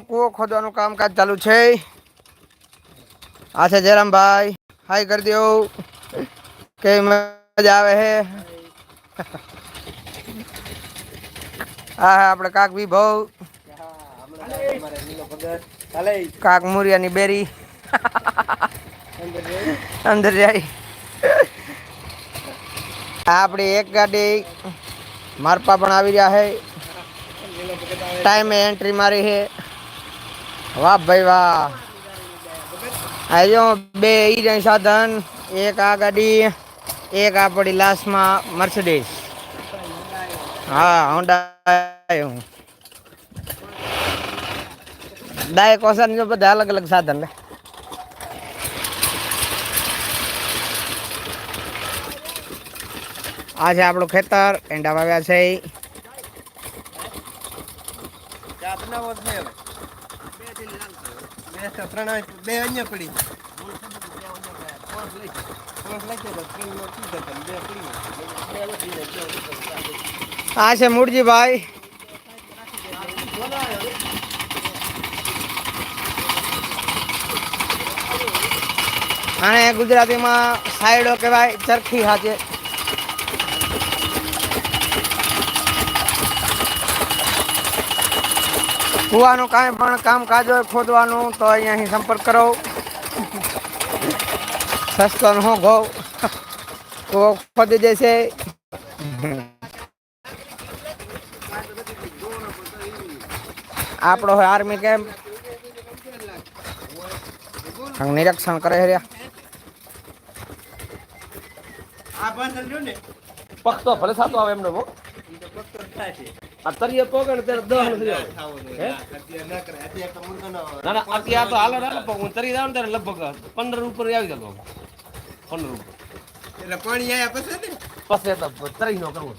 કૂવો ખોદવાનું કામકાજ ચાલુ છે. આ છે જયરામભાઈ. હાય કરી દો કેવી મજા આવે હે? હા આપણે કાક વિભવ. કાક મુરિયાની બેરી. અંદર જાય. આપણી એક ગાડી મારપા પણ આવી રહ્યા છે ટાઈમે એન્ટ્રી મારી છે વાહ ભાઈ વાહ. આજો બે ઈ સાધન, એક આ ગાડી, એક આપણી લાસ્ટમાં મર્સિડીઝ હા હોન્ડા હું. દાય કોસન જો બધા અલગ અલગ સાધન લે. આ છે આપણું ખેતર, એંડા વાવ્યા છે ઈ. બે અન્ય પડી આ છે મૂળજીભાઈ આને ગુજરાતીમાં સાયડો કહેવાય ચરખી હાથે કુવાનું કાંઈ પણ કામકાજ હોય ખોદવાનું તો અહીંયાથી સંપર્ક કરો. સસ્તો નો ઘઉં કૂવો ખોદી દેશે. આપણો હોય આર્મી કેમ્પ. નિરીક્ષણ કરે છે પક્ષ આ બંધ રહ્યું ને? પગ તો ભલે સાતો આવે એમને તરીએ પગ ને ત્યારે દહ નથી આવે ના ના અત્યારે આ તો હાલ ના લગભગ હું તરી જાવ ને ત્યારે લગભગ પંદર ઉપર આવી જતો પંદર ઉપર. એટલે પાણી આયા પછી ને? પછી તો તરી નો કરવો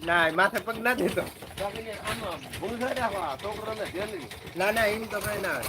ના માથે પગ ના દેતો. ના ના એમ તો કઈ ના